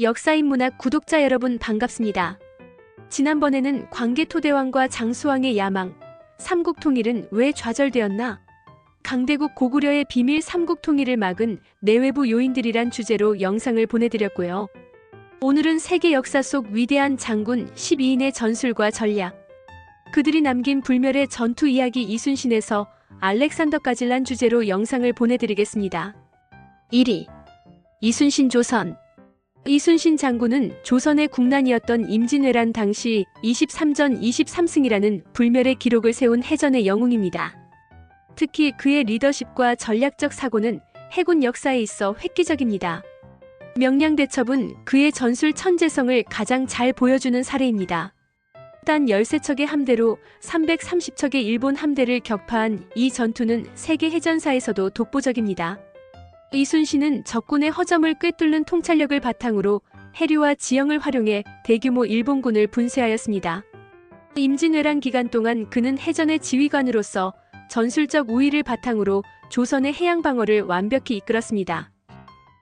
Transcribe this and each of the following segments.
역사인 문학 구독자 여러분 반갑습니다. 지난번에는 광개토대왕과 장수왕의 야망, 삼국통일은 왜 좌절되었나? 강대국 고구려의 비밀 삼국통일을 막은 내외부 요인들이란 주제로 영상을 보내드렸고요. 오늘은 세계 역사 속 위대한 장군 12인의 전술과 전략, 그들이 남긴 불멸의 전투 이야기 이순신에서 알렉산더까지란 주제로 영상을 보내드리겠습니다. 1위 이순신 조선 이순신 장군은 조선의 국난이었던 임진왜란 당시 23전 23승이라는 불멸의 기록을 세운 해전의 영웅입니다. 특히 그의 리더십과 전략적 사고는 해군 역사에 있어 획기적입니다. 명량대첩은 그의 전술 천재성을 가장 잘 보여주는 사례입니다. 단 13척의 함대로 330척의 일본 함대를 격파한 이 전투는 세계 해전사에서도 독보적입니다. 이순신은 적군의 허점을 꿰뚫는 통찰력을 바탕으로 해류와 지형을 활용해 대규모 일본군을 분쇄하였습니다. 임진왜란 기간 동안 그는 해전의 지휘관으로서 전술적 우위를 바탕으로 조선의 해양 방어를 완벽히 이끌었습니다.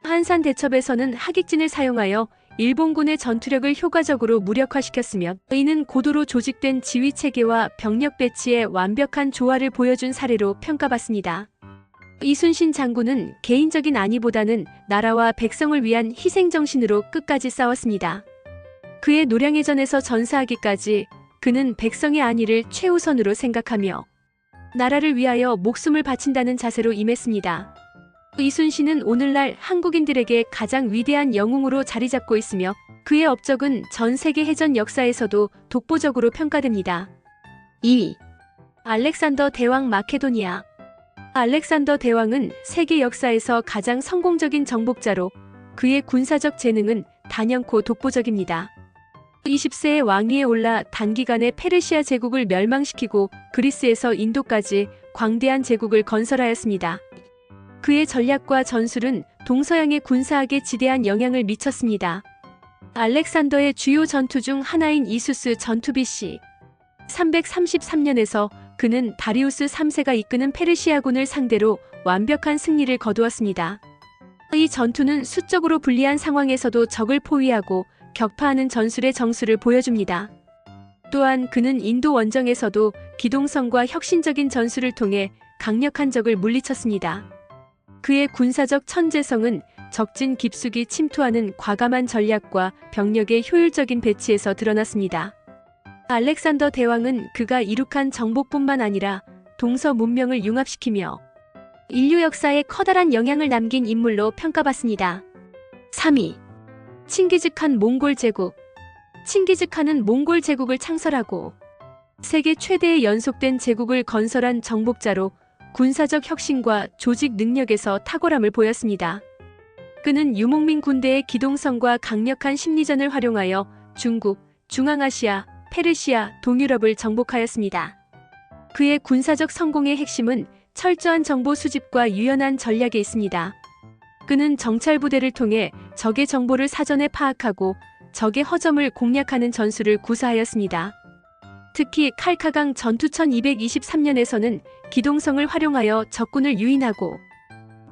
한산 대첩에서는 하객진을 사용하여 일본군의 전투력을 효과적으로 무력화시켰으며 이는 고도로 조직된 지휘 체계와 병력 배치의 완벽한 조화를 보여준 사례로 평가받습니다. 이순신 장군은 개인적인 안위보다는 나라와 백성을 위한 희생정신으로 끝까지 싸웠습니다. 그의 노량해전에서 전사하기까지 그는 백성의 안위를 최우선으로 생각하며 나라를 위하여 목숨을 바친다는 자세로 임했습니다. 이순신은 오늘날 한국인들에게 가장 위대한 영웅으로 자리 잡고 있으며 그의 업적은 전 세계 해전 역사에서도 독보적으로 평가됩니다. 2위 알렉산더 대왕 마케도니아 알렉산더 대왕은 세계 역사에서 가장 성공적인 정복자로 그의 군사적 재능은 단연코 독보적입니다. 20세의 왕위에 올라 단기간에 페르시아 제국을 멸망시키고 그리스에서 인도까지 광대한 제국을 건설하였습니다. 그의 전략과 전술은 동서양의 군사학에 지대한 영향을 미쳤습니다. 알렉산더의 주요 전투 중 하나인 이수스 전투 BC 333년에서 그는 다리우스 3세가 이끄는 페르시아군을 상대로 완벽한 승리를 거두었습니다. 이 전투는 수적으로 불리한 상황에서도 적을 포위하고 격파하는 전술의 정수를 보여줍니다. 또한 그는 인도 원정에서도 기동성과 혁신적인 전술을 통해 강력한 적을 물리쳤습니다. 그의 군사적 천재성은 적진 깊숙이 침투하는 과감한 전략과 병력의 효율적인 배치에서 드러났습니다. 알렉산더 대왕은 그가 이룩한 정복뿐만 아니라 동서 문명을 융합시키며 인류 역사에 커다란 영향을 남긴 인물로 평가받습니다. 3위 칭기즈칸 몽골 제국 칭기즈칸은 몽골 제국을 창설하고 세계 최대의 연속된 제국을 건설한 정복자로 군사적 혁신과 조직 능력에서 탁월함을 보였습니다. 그는 유목민 군대의 기동성과 강력한 심리전을 활용하여 중국, 중앙아시아, 페르시아, 동유럽을 정복하였습니다. 그의 군사적 성공의 핵심은 철저한 정보 수집과 유연한 전략에 있습니다. 그는 정찰 부대를 통해 적의 정보를 사전에 파악하고 적의 허점을 공략하는 전술을 구사하였습니다. 특히 칼카강 전투 1223년에서는 기동성을 활용하여 적군을 유인하고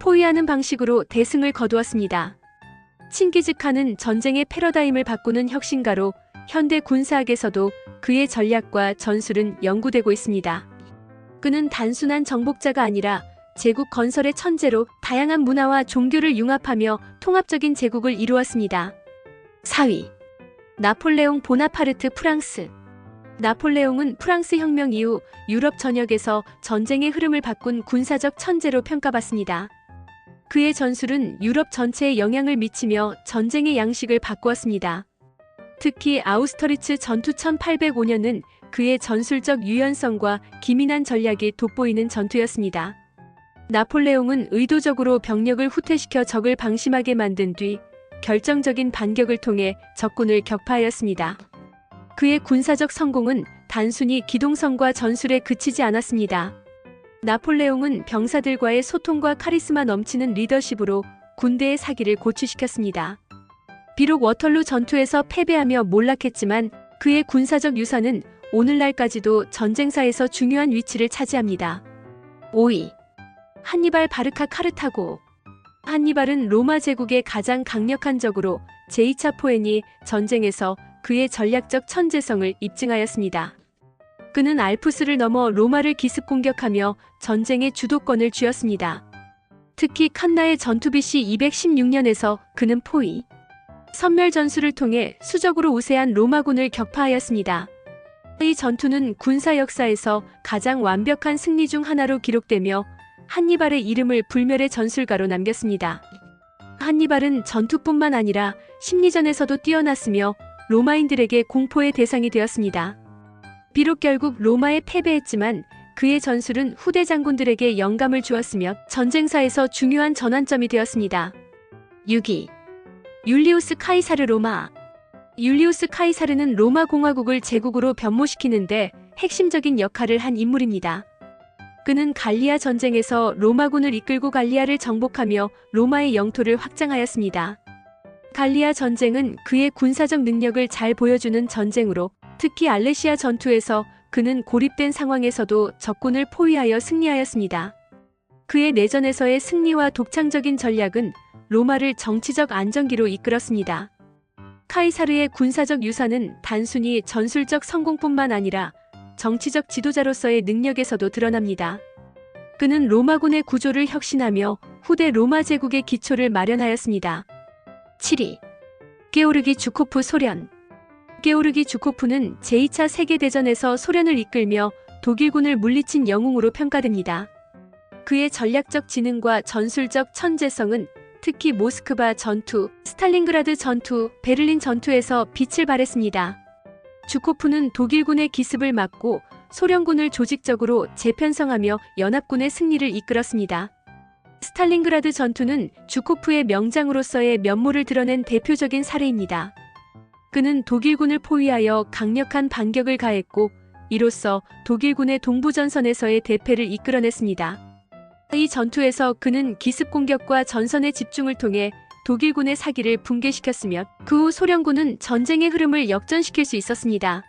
포위하는 방식으로 대승을 거두었습니다. 칭기즈칸은 전쟁의 패러다임을 바꾸는 혁신가로 현대 군사학에서도 그의 전략과 전술은 연구되고 있습니다. 그는 단순한 정복자가 아니라 제국 건설의 천재로 다양한 문화와 종교를 융합하며 통합적인 제국을 이루었습니다. 4위 나폴레옹 보나파르트 프랑스 나폴레옹은 프랑스 혁명 이후 유럽 전역에서 전쟁의 흐름을 바꾼 군사적 천재로 평가받습니다. 그의 전술은 유럽 전체에 영향을 미치며 전쟁의 양식을 바꾸었습니다. 특히 아우스터리츠 전투 1805년은 그의 전술적 유연성과 기민한 전략이 돋보이는 전투였습니다. 나폴레옹은 의도적으로 병력을 후퇴시켜 적을 방심하게 만든 뒤 결정적인 반격을 통해 적군을 격파하였습니다. 그의 군사적 성공은 단순히 기동성과 전술에 그치지 않았습니다. 나폴레옹은 병사들과의 소통과 카리스마 넘치는 리더십으로 군대의 사기를 고취시켰습니다. 비록 워털루 전투에서 패배하며 몰락했지만 그의 군사적 유산은 오늘날까지도 전쟁사에서 중요한 위치를 차지합니다. 5위 한니발 바르카 카르타고 한니발은 로마 제국의 가장 강력한 적으로 제2차 포에니 전쟁에서 그의 전략적 천재성을 입증하였습니다. 그는 알프스를 넘어 로마를 기습 공격하며 전쟁의 주도권을 쥐었습니다. 특히 칸나의 전투 BC 216년에서 그는 포위, 선멸 전술을 통해 수적으로 우세한 로마군을 격파하였습니다. 이 전투는 군사 역사에서 가장 완벽한 승리 중 하나로 기록되며 한니발의 이름을 불멸의 전술가로 남겼습니다. 한니발은 전투뿐만 아니라 심리전에서도 뛰어났으며 로마인들에게 공포의 대상이 되었습니다. 비록 결국 로마에 패배했지만 그의 전술은 후대 장군들에게 영감을 주었으며 전쟁사에서 중요한 전환점이 되었습니다. 6위 율리우스 카이사르 로마 율리우스 카이사르는 로마 공화국을 제국으로 변모시키는데 핵심적인 역할을 한 인물입니다. 그는 갈리아 전쟁에서 로마군을 이끌고 갈리아를 정복하며 로마의 영토를 확장하였습니다. 갈리아 전쟁은 그의 군사적 능력을 잘 보여주는 전쟁으로 특히 알레시아 전투에서 그는 고립된 상황에서도 적군을 포위하여 승리하였습니다. 그의 내전에서의 승리와 독창적인 전략은 로마를 정치적 안정기로 이끌었습니다. 카이사르의 군사적 유산은 단순히 전술적 성공뿐만 아니라 정치적 지도자로서의 능력에서도 드러납니다. 그는 로마군의 구조를 혁신하며 후대 로마 제국의 기초를 마련하였습니다. 7위 게오르기 주코프 소련 게오르기 주코프는 제2차 세계대전에서 소련을 이끌며 독일군을 물리친 영웅으로 평가됩니다. 그의 전략적 지능과 전술적 천재성은 특히 모스크바 전투, 스탈린그라드 전투, 베를린 전투에서 빛을 발했습니다. 주코프는 독일군의 기습을 막고 소련군을 조직적으로 재편성하며 연합군의 승리를 이끌었습니다. 스탈린그라드 전투는 주코프의 명장으로서의 면모를 드러낸 대표적인 사례입니다. 그는 독일군을 포위하여 강력한 반격을 가했고 이로써 독일군의 동부전선에서의 대패를 이끌어냈습니다. 이 전투에서 그는 기습 공격과 전선의 집중을 통해 독일군의 사기를 붕괴시켰으며 그 후 소련군은 전쟁의 흐름을 역전시킬 수 있었습니다.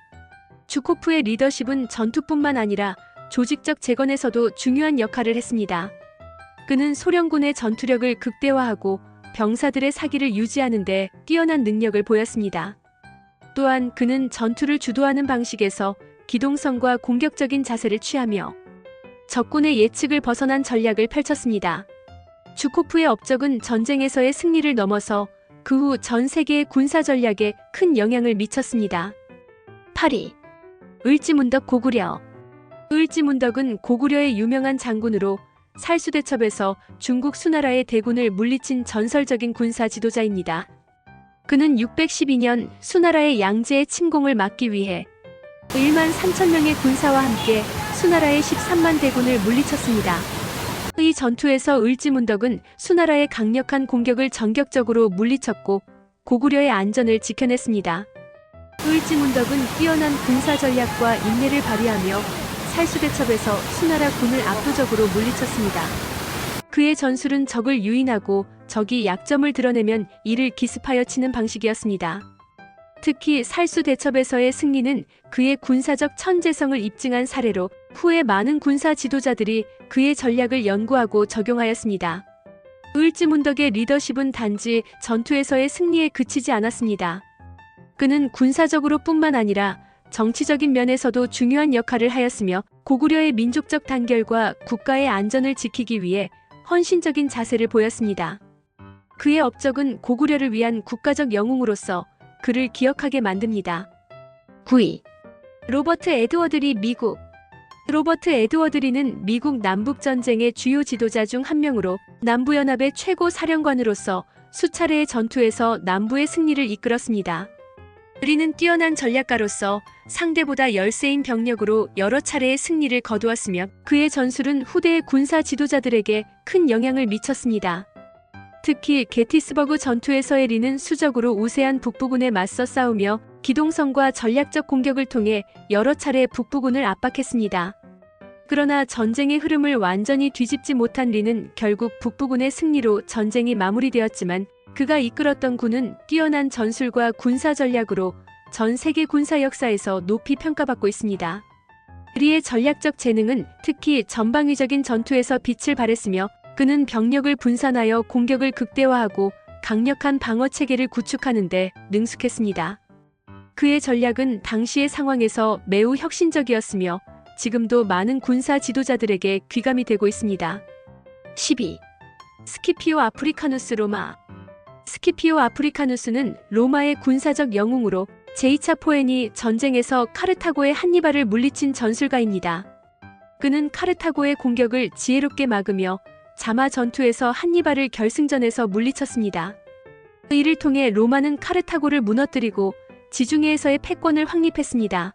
주코프의 리더십은 전투뿐만 아니라 조직적 재건에서도 중요한 역할을 했습니다. 그는 소련군의 전투력을 극대화하고 병사들의 사기를 유지하는 데 뛰어난 능력을 보였습니다. 또한 그는 전투를 주도하는 방식에서 기동성과 공격적인 자세를 취하며 적군의 예측을 벗어난 전략을 펼쳤습니다. 주코프의 업적은 전쟁에서의 승리를 넘어서 그 후 전 세계의 군사 전략에 큰 영향을 미쳤습니다. 8위 을지문덕 고구려 을지문덕은 고구려의 유명한 장군으로 살수대첩에서 중국 수나라의 대군을 물리친 전설적인 군사 지도자입니다. 그는 612년 수나라의 양제의 침공을 막기 위해 1만 3천 명의 군사와 함께 수나라의 13만 대군을 물리쳤습니다. 이 전투에서 을지문덕은 수나라의 강력한 공격을 전격적으로 물리쳤고 고구려의 안전을 지켜냈습니다. 을지문덕은 뛰어난 군사 전략과 인내를 발휘하며 살수대첩에서 수나라 군을 압도적으로 물리쳤습니다. 그의 전술은 적을 유인하고 적이 약점을 드러내면 이를 기습하여 치는 방식이었습니다. 특히 살수 대첩에서의 승리는 그의 군사적 천재성을 입증한 사례로 후에 많은 군사 지도자들이 그의 전략을 연구하고 적용하였습니다. 을지문덕의 리더십은 단지 전투에서의 승리에 그치지 않았습니다. 그는 군사적으로 뿐만 아니라 정치적인 면에서도 중요한 역할을 하였으며 고구려의 민족적 단결과 국가의 안전을 지키기 위해 헌신적인 자세를 보였습니다. 그의 업적은 고구려를 위한 국가적 영웅으로서 그를 기억하게 만듭니다. 9위 로버트 에드워드리 미국 로버트 에드워드리는 미국 남북전쟁의 주요 지도자 중 한 명으로 남부연합의 최고 사령관으로서 수차례의 전투에서 남부의 승리를 이끌었습니다. 리는 뛰어난 전략가로서 상대보다 열세인 병력으로 여러 차례의 승리를 거두었으며 그의 전술은 후대의 군사 지도자들에게 큰 영향을 미쳤습니다. 특히 게티스버그 전투에서의 리는 수적으로 우세한 북부군에 맞서 싸우며 기동성과 전략적 공격을 통해 여러 차례 북부군을 압박했습니다. 그러나 전쟁의 흐름을 완전히 뒤집지 못한 리는 결국 북부군의 승리로 전쟁이 마무리되었지만 그가 이끌었던 군은 뛰어난 전술과 군사 전략으로 전 세계 군사 역사에서 높이 평가받고 있습니다. 리의 전략적 재능은 특히 전방위적인 전투에서 빛을 발했으며 그는 병력을 분산하여 공격을 극대화하고 강력한 방어 체계를 구축하는데 능숙했습니다. 그의 전략은 당시의 상황에서 매우 혁신적이었으며 지금도 많은 군사 지도자들에게 귀감이 되고 있습니다. 12. 스키피오 아프리카누스 로마 스키피오 아프리카누스는 로마의 군사적 영웅으로 제2차 포엔이 전쟁에서 카르타고의 한니발을 물리친 전술가입니다. 그는 카르타고의 공격을 지혜롭게 막으며 자마 전투에서 한니발을 결승전에서 물리쳤습니다. 이를 통해 로마는 카르타고를 무너뜨리고 지중해에서의 패권을 확립했습니다.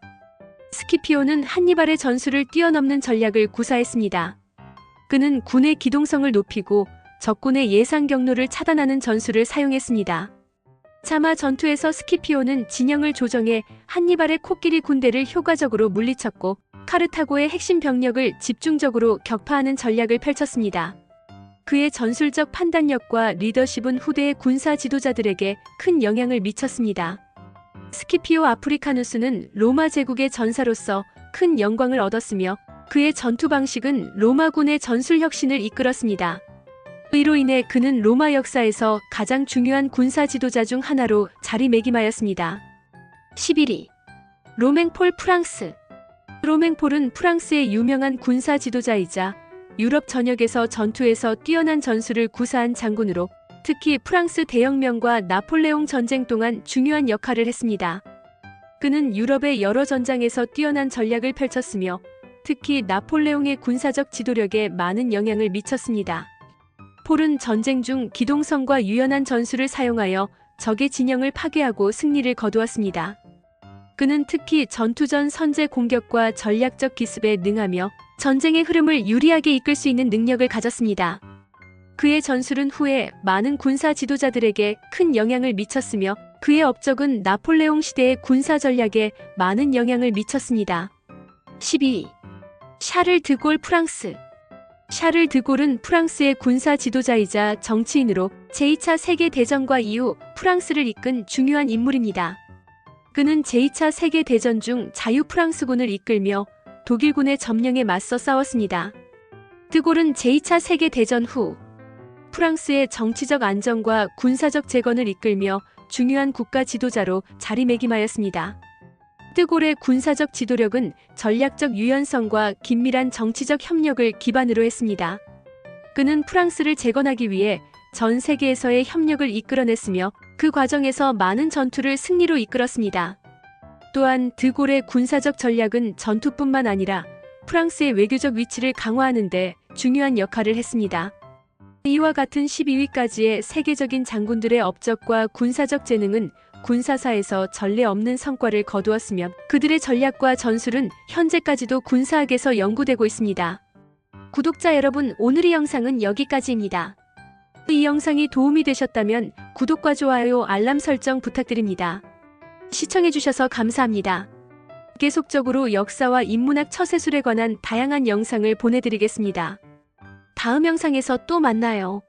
스키피오는 한니발의 전술을 뛰어넘는 전략을 구사했습니다. 그는 군의 기동성을 높이고 적군의 예상 경로를 차단하는 전술을 사용했습니다. 차마 전투에서 스키피오는 진영을 조정해 한니발의 코끼리 군대를 효과적으로 물리쳤고 카르타고의 핵심 병력을 집중적으로 격파하는 전략을 펼쳤습니다. 그의 전술적 판단력과 리더십은 후대의 군사 지도자들에게 큰 영향을 미쳤습니다. 스키피오 아프리카누스는 로마 제국의 전사로서 큰 영광을 얻었으며 그의 전투 방식은 로마군의 전술 혁신을 이끌었습니다. 이로 인해 그는 로마 역사에서 가장 중요한 군사 지도자 중 하나로 자리매김하였습니다. 11위 로맹폴 프랑스 로맹폴은 프랑스의 유명한 군사 지도자이자 유럽 전역에서 전투에서 뛰어난 전술을 구사한 장군으로 특히 프랑스 대혁명과 나폴레옹 전쟁 동안 중요한 역할을 했습니다. 그는 유럽의 여러 전장에서 뛰어난 전략을 펼쳤으며 특히 나폴레옹의 군사적 지도력에 많은 영향을 미쳤습니다. 폴은 전쟁 중 기동성과 유연한 전술을 사용하여 적의 진영을 파괴하고 승리를 거두었습니다. 그는 특히 전투 전 선제 공격과 전략적 기습에 능하며 전쟁의 흐름을 유리하게 이끌 수 있는 능력을 가졌습니다. 그의 전술은 후에 많은 군사 지도자들에게 큰 영향을 미쳤으며 그의 업적은 나폴레옹 시대의 군사 전략에 많은 영향을 미쳤습니다. 12. 샤를 드골 프랑스 샤를 드골은 프랑스의 군사 지도자이자 정치인으로 제2차 세계대전과 이후 프랑스를 이끈 중요한 인물입니다. 그는 제2차 세계대전 중 자유 프랑스군을 이끌며 독일군의 점령에 맞서 싸웠습니다. 드골은 제2차 세계대전 후 프랑스의 정치적 안정과 군사적 재건을 이끌며 중요한 국가 지도자로 자리매김하였습니다. 뜨골의 군사적 지도력은 전략적 유연성과 긴밀한 정치적 협력을 기반으로 했습니다. 그는 프랑스를 재건하기 위해 전 세계에서의 협력을 이끌어냈으며 그 과정에서 많은 전투를 승리로 이끌었습니다. 또한 드골의 군사적 전략은 전투뿐만 아니라 프랑스의 외교적 위치를 강화하는 데 중요한 역할을 했습니다. 이와 같은 12위까지의 세계적인 장군들의 업적과 군사적 재능은 군사사에서 전례 없는 성과를 거두었으며 그들의 전략과 전술은 현재까지도 군사학에서 연구되고 있습니다. 구독자 여러분, 오늘의 영상은 여기까지입니다. 이 영상이 도움이 되셨다면 구독과 좋아요, 알람 설정 부탁드립니다. 시청해주셔서 감사합니다. 계속적으로 역사와 인문학 처세술에 관한 다양한 영상을 보내드리겠습니다. 다음 영상에서 또 만나요.